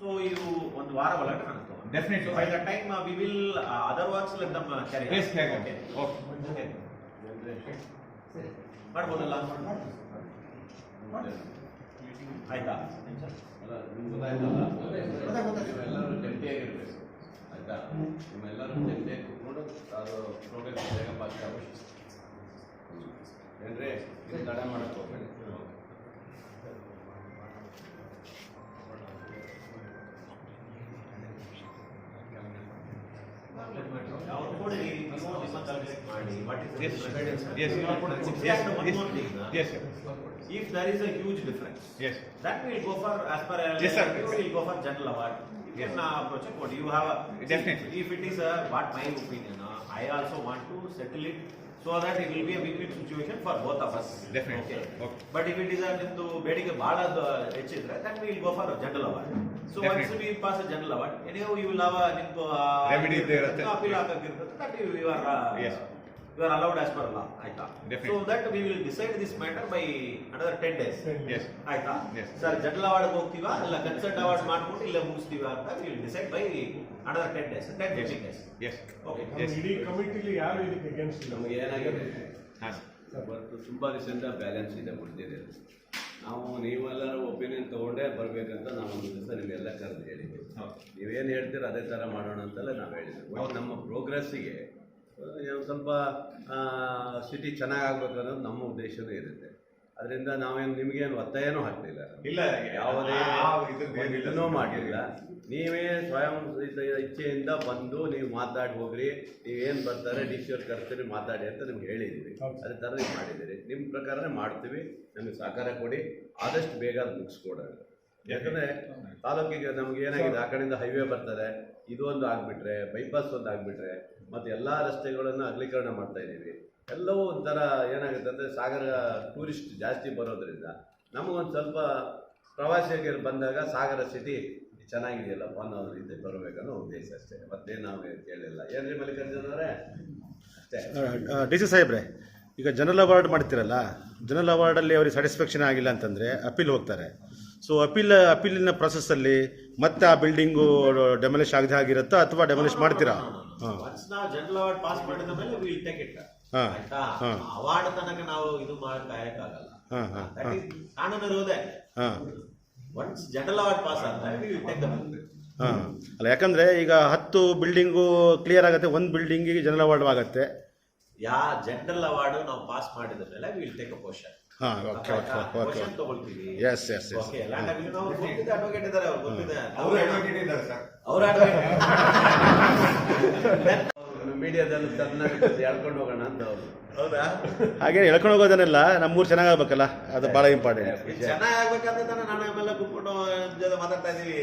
So ಇದು ಒಂದು ವಾರ ಒಳಗೆ ನಾನು definitely. By the time we will other works let them carry carry on. Okay Okay. ಮಾಡ್ಬೋದಲ್ಲ ಆಯ್ತಾ? ನೀವೆಲ್ಲರೂ ಜಂಟಿಯಾಗಿರ್ಬೇಕು ಆಯ್ತಾ ನಿಮ್ಮೆಲ್ಲರೂ ಜಂಟಿಯಾಗಿ ಕೂತ್ಕೊಂಡು ಅದು ಪ್ರೋಗ್ರೆಸ್ ಬೇಗ ಪಾಸ್ ಆಗಬೇಕು calculate ಮಾಡಿ what is the Yes, difference? yes, You are putting- yes, Yes, one yes, more thing, uh, yes, sir. If there is a huge difference, Yes. then we'll go for, as per, uh, Yes, sir. we'll go for general award. You Yes. can uh, approach it, what you have, a- Definitely. If it is uh, what my opinion, uh, I also want to settle it so that it will be a win-win situation for both of us. Definitely. Okay. Okay. But if it is a ನಿಮ್ದು ಬೇಡಿಕೆ ಬಹಳ ಹೆಚ್ಚಿದ್ರೆ then we will go for a general award. So once Definitely. we pass a general award, anyhow you will have a ನಿಮ್ದು Remedy ಇದ್ದೇ ಇರುತ್ತೆ. appeal ಹಾಕಕ್ಕಿರ್ತದೆ, that you you are uh, Yes. You are allowed as per law ಆಯ್ತಾ? So that we will decide this matter by another ten days. Yes. ಆಯ್ತಾ Yes. Sir ಜಟ್ಲ award ಹೋಗ್ತೀವಾ ಇಲ್ಲ consent award ಮಾಡ್ಬಿಟ್ಟು ಇಲ್ಲೇ ಮುಗಿಸ್ತೀವಾ ಅಂತ will decide by another ten days ten Yes. Fifteen days yes okay Yes. ಇಡೀ ಕಮಿಟಿಲಿ ಯಾರು ಇದಕ್ಕೆ ಅಗೇನ್ಸ್ಟ್ ಇಲ್ಲ ನಮಗೆ ಏನಾಗಿದೆ ಹಾಂ ಇವತ್ತು ತುಂಬ ದಿವಸದಿಂದ ಬ್ಯಾಲೆನ್ಸ್ ಇದೆ ಉಳಿದಿದೆ ನಾವು ನೀವೆಲ್ಲರೂ ಒಪಿನಿಯನ್ ತಗೊಂಡೇ ಬರಬೇಕಂತ ನಾವು ಒಂದು ದಿವಸ ನಿಮಗೆಲ್ಲ ಕರೆದು ಹೇಳಿದ್ವಿ ಹೌದು. ನೀವೇನು ಹೇಳ್ತೀರ ಅದೇ ಥರ ಮಾಡೋಣ ಅಂತೆಲ್ಲ ನಾವು ಹೇಳಿದ್ವಿ ನಮ್ಮ ಪ್ರೋಗ್ರೆಸ್ಸಿಗೆ ಸ್ವಲ್ಪ ಸಿಟಿ ಚೆನ್ನಾಗಾಗ್ಬೇಕು ಅನ್ನೋದು ನಮ್ಮ ಉದ್ದೇಶನೂ ಇರುತ್ತೆ. ಅದರಿಂದ ನಾವೇನು ನಿಮಗೇನು ಒತ್ತಾಯನೂ ಹಾಕಲಿಲ್ಲ. ಇಲ್ಲ ಯಾವುದೇ. ಇದನ್ನೂ ಮಾಡಿಲ್ಲ. ನೀವೇ ಸ್ವಯಂ ಇಚ್ಛೆಯಿಂದ ಬಂದು ನೀವು ಮಾತಾಡಿ ಹೋಗ್ರಿ. ನೀವೇನು ಬರ್ತಾರೆ ಡಿ ಸಿ ಅವ್ರು ಕರ್ತೀರಿ ಮಾತಾಡಿ ಅಂತ ನಿಮ್ಗೆ ಹೇಳಿದ್ವಿ. ಅದೇ ಥರ ನೀವು ಮಾಡಿದ್ದೀರಿ. ನಿಮ್ಮ ಪ್ರಕಾರನೇ ಮಾಡ್ತೀವಿ. ನಮಗೆ ಸಹಕಾರ ಕೊಡಿ. ಆದಷ್ಟು ಬೇಗ ಮುಗಿಸ್ಕೊಡೋಣ. ಯಾಕಂದರೆ ತಾಲೂಕಿಗೆ ನಮ್ಗೆ ಏನಾಗಿದೆ? ಆ ಕಡೆಯಿಂದ ಹೈವೇ ಬರ್ತಾರೆ ಇದು ಒಂದು ಆಗಿಬಿಟ್ರೆ ಬೈಪಾಸ್ ಒಂದು ಆಗಿಬಿಟ್ರೆ ಮತ್ತೆ ಎಲ್ಲ ರಸ್ತೆಗಳನ್ನು ಅಗಲೀಕರಣ ಮಾಡ್ತಾ ಇದ್ದೀವಿ. ಎಲ್ಲವೂ ಒಂಥರ ಏನಾಗುತ್ತೆ ಅಂದರೆ ಸಾಗರ ಟೂರಿಸ್ಟ್ ಜಾಸ್ತಿ ಬರೋದ್ರಿಂದ ನಮಗೊಂದು ಸ್ವಲ್ಪ ಪ್ರವಾಸಿಗರು ಬಂದಾಗ ಸಾಗರ ಸಿಟಿ ಚೆನ್ನಾಗಿದೆಯಲ್ಲ ಅನ್ನೋ ರೀತಿ ಬರಬೇಕನ್ನೋ ಉದ್ದೇಶ ಅಷ್ಟೇ. ಮತ್ತೇನು ನಾವು ಕೇಳಿಲ್ಲ. ಏನ್ರಿ ಮಲ್ಲಿಕಾರ್ಜುನ ಅವರೇ? ಅಷ್ಟೇ. ಡಿ ಸಿ ಸಾಹೇಬ್ರೆ ಈಗ ಜನರಲ್ ಅವಾರ್ಡ್ ಮಾಡ್ತಿರಲ್ಲ ಜನರಲ್ ಅವಾರ್ಡಲ್ಲಿ ಅವ್ರಿಗೆ ಸ್ಯಾಟಿಸ್ಫ್ಯಾಕ್ಷನ್ ಆಗಿಲ್ಲ ಅಂತಂದರೆ ಅಪೀಲ್ ಹೋಗ್ತಾರೆ. ಸೊ ಅಪೀಲ್ ಅಪೀಲಿನ ಪ್ರೊಸೆಸ್ಸಲ್ಲಿ ಮತ್ತೆ ಆ ಬಿಲ್ಡಿಂಗು ಡೆಮಲಿಷ್ ಆಗದೆ ಆಗಿರುತ್ತಾ ಅಥವಾ ಡೆಮಲಿಷ್ ಮಾಡ್ತೀರಾ? ಹಾಂ ಒನ್ಸ್ ನಾವು ಜನರಲ್ ಅವಾರ್ಡ್ ಪಾಸ್ ಮಾಡಿದ ಮೇಲೆ ವಿಲ್ ಟೇಕ್ ಇಟ್ ಹಾ. ಆಯ್ತಾ? ಹಾ. ಅವಾರ್ಡ್ ತನಕ ನಾವು ಇದು ಕಾಯಕ್ಕಾಗಲ್ಲ ಹಾ, ಹಾ, ಕಾನೂನು ಇರುವುದೇ ಹಾಂ. ಒನ್ಸ್ ಜನರಲ್ ಅವಾರ್ಡ್ ಪಾಸ್ ಆದ್ರೆ ವಿ ವಿಲ್ ಟೇಕ್ ದ ಹಾಂ. ಅಲ್ಲ ಯಾಕಂದರೆ ಈಗ ಹತ್ತು ಬಿಲ್ಡಿಂಗು ಕ್ಲಿಯರ್ ಆಗುತ್ತೆ ಒಂದು ಬಿಲ್ಡಿಂಗಿಗೆ ಜನರಲ್ ಅವಾರ್ಡ್ ಆಗುತ್ತೆ. ಯಾ ಜನರಲ್ ಅವಾರ್ಡ್ ನಾವು ಪಾಸ್ ಮಾಡಿದ ಮೇಲೆ ವಿಲ್ ಟೇಕ್ ಅ ಪೋಷನ್ ಹಾಂ okay okay okay. Yes yes ಅವ್ರು ಗೊತ್ತಿದೆ ಅಡ್ವೊಕೇಟ್ ಇದ್ದಾರೆ ಅವ್ರು ಗೊತ್ತಿದೆ ಅವರು advocate ಇದ್ದಾರೆ ಸರ್ ಅವ್ರ ಮೀಡಿಯಾದಲ್ಲಿ ಹೇಳ್ಕೊಂಡು ಹೋಗೋಣ ಅಂತ ಅವರು. ಹೌದಾ? ಹಾಗೆ ಹೇಳ್ಕೊಂಡು ಹೋಗೋದನ್ನೆಲ್ಲ ನಮ್ಮೂರು ಚೆನ್ನಾಗಾಗಬೇಕಲ್ಲ ಅದು ಭಾಳ ಇಂಪಾರ್ಟೆಂಟ್ ಚೆನ್ನಾಗಿ ಆಗ್ಬೇಕಂತ ನಾನು ಆಮೇಲೆ ಕೂತ್ಕೊಂಡು ಜೊತೆ ಮಾತಾಡ್ತಾ ಇದೀವಿ